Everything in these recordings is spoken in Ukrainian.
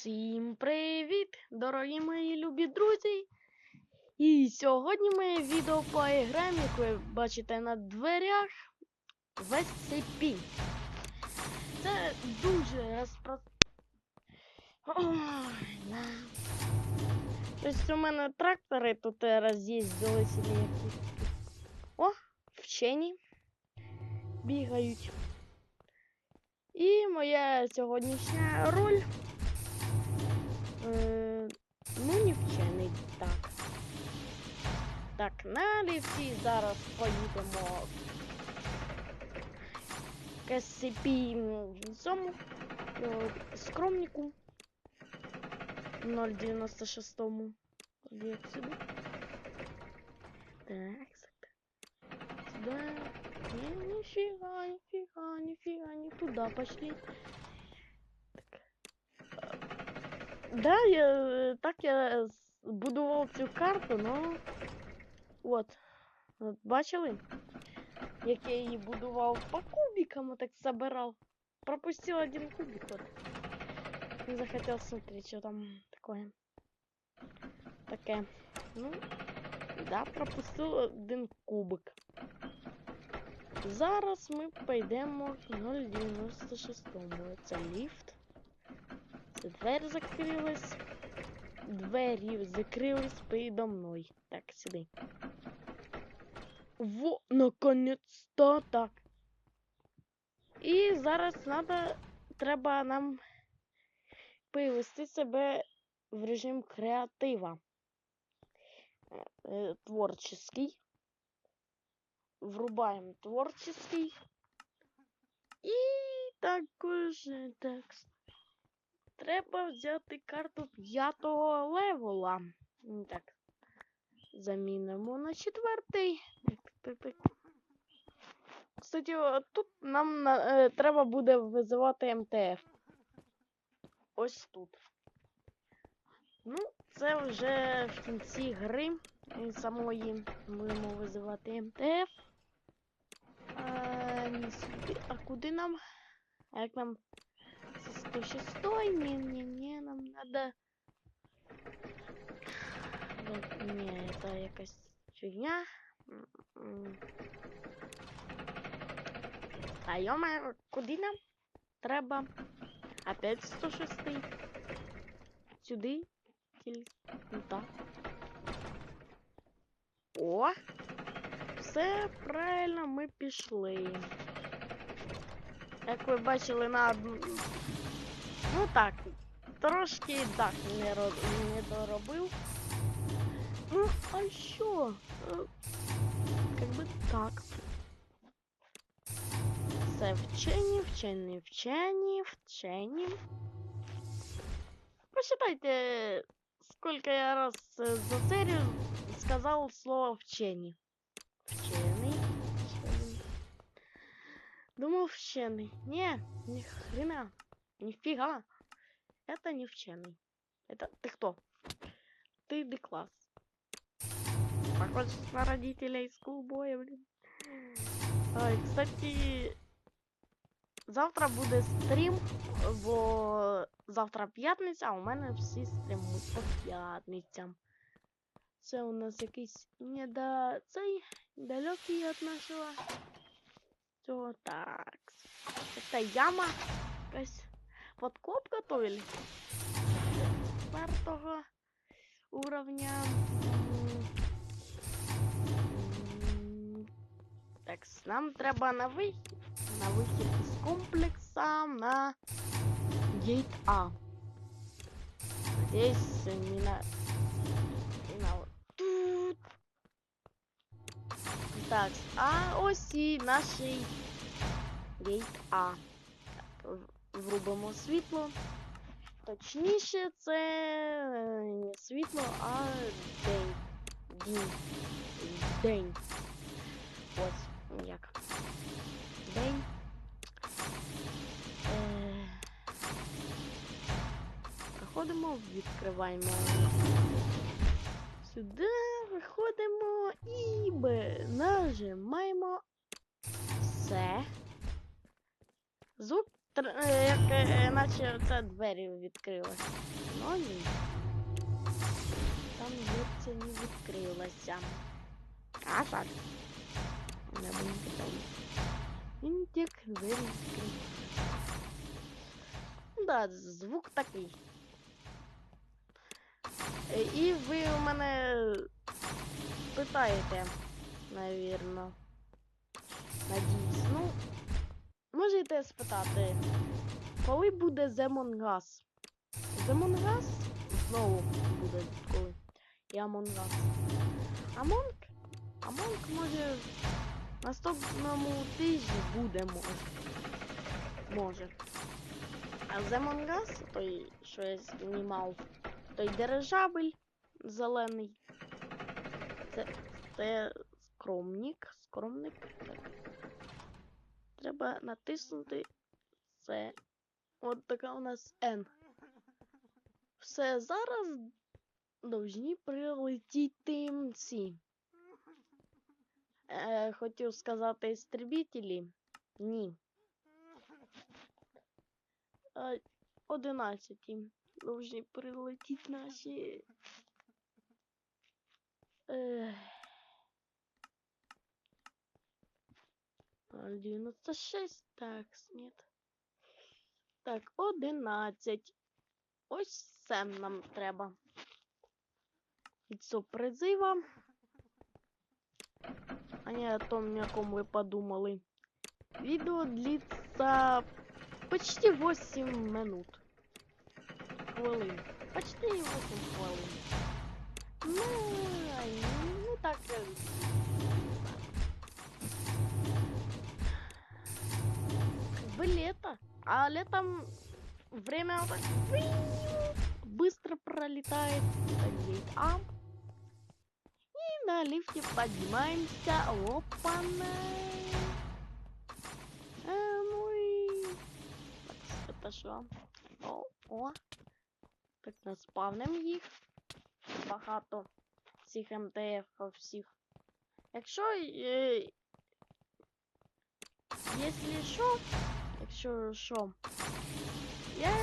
Всім привіт, дорогі мої любі друзі! І сьогодні моє відео по іграм, як ви бачите на дверях в SCP. Це дуже розпро... Ой, у мене трактори тут е, роз'їздили якісь. О, вчені бігають. І моя сьогоднішня роль. На ліфті зараз поїдемо к SCP цьому е, скромнику 096 Як сюди. Так. Сюда. Не, нифига, нифига, нифига, не туда пошли. Так. Да, я э, так я будував цю карту, но от. От бачили? Як я її будував по кубикам, так собирав. Пропустил один кубик вот. Не захотел смотреть, что там такое. Таке. Ну, да, пропустил один кубик. Зараз ми пойдемо к 096. Це ліфт. Це двері закрилась. Двері закрились передо мною. Так, сюди. Во, наконец-то так. І зараз надо, треба нам перевести себе в режим креатива. Е, е, Творческий врубаємо творческий. І також так. Треба взяти карту п'ятого левела. Так. Замінимо на четвертий. Кстати, тут нам на, е, треба буде визивати МТФ. Ось тут. Ну, це вже в кінці гри самої будемо визивати МТФ. А, не. А куди нам? А як нам? Це 106 Ні, ні, ні, нам надо. Ну, Ні, це якась фігня. М, м. А йома, куди нам? Треба. Опять 106. Сюди. Тільки. Ну так. О! Все правильно ми пішли. Як ви бачили на одну. Ну так, трошки дах не, ро... не доробив. Ну, а що? Е, Как би так. Це вчені, вчені, вчені, вчені. Посчитайте, сколько я раз э, за серию сказал слово вчені. Вченый. вченый. Думал вченый. Не, ни хрена. Нифига. Это не вченый. Это ты кто? Ты де класс. Похож на родителей скулбоя, блин. Ой, кстати, завтра буде стрім, бо завтра п'ятниця, а у мене всі стрімуть по п'ятницям. Це у нас якийсь не до цей далекий від нашого. Цього так. Це яма. Якась подкоп готовили. Четвертого уровня. М, м, Так, с- нам треба на вихід. На вихід із комплекса на гейт А. Надеюсь, не на... Не на... вот тут. Так, а ось і наш гейт А. Так, в- врубимо світло. Точніше, це не світло, а день. День. День. Ось як. День. Е, Проходимо, відкриваємо. Сюди виходимо і нажимаємо все. Звук тр- е, як е, наче це двері відкрилось. Ну ні. Там дверця не відкрилася. А би не питав. Він як двері відкрив. Да, звук такий. Е, І ви у мене питаєте, навірно. Надіюсь. Можете спитати, коли буде Among Us? Among Us знову буде коли. І Among Us. Among? Among може наступному тижні буде може. Може. А Among Us, той, що я знімав, той дирижабель зелений. Це, це скромник. Скромник. Так. Треба натиснути це. От така у нас N. Все, зараз должні прилетіти ці. Е, хотів сказати істребітелі. Ні. Е, 11 должні прилетіти наші. Е, 96, так, нет. Так, 11. Ось це нам треба. Лицо призива. А не о том, о ком вы подумали. Видео длится почти 8 минут. Хвилин. Почти 8 хвилин. Ну, не так. е, бы лето. А летом время так быстро пролетает. Ам. И на лифте поднимаемся. Опа-на. А, ну и... Так? О, о. Так, наспавним їх. Багато цих МТФ всіх. Якщо... Е... Якщо що, що, я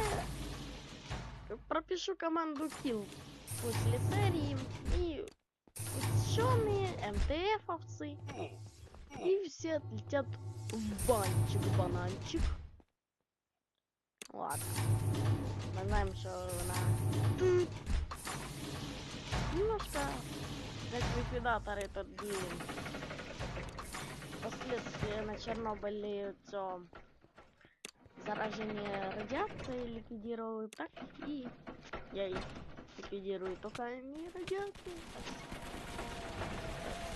пропишу команду kill после серии и ученые МТФовцы и все отлетят в банчик-бананчик. Ладно. Мы знаем, что на... Немножко как ликвидаторы тут делим. Последствия на Чернобыле цього заражение радиацией ликвидировали так и я их ликвидирую только не радиацию.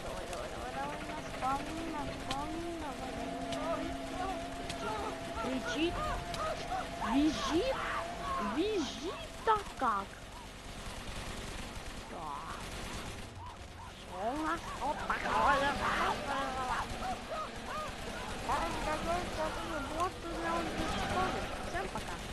Давай, давай, давай, давай, наспавни, наспавни, давай, давай. Кричит, визжит, визжит-то как. Так. Что у нас тут такое? Вам удалось, я думаю, вот узнал без школы. Всем пока.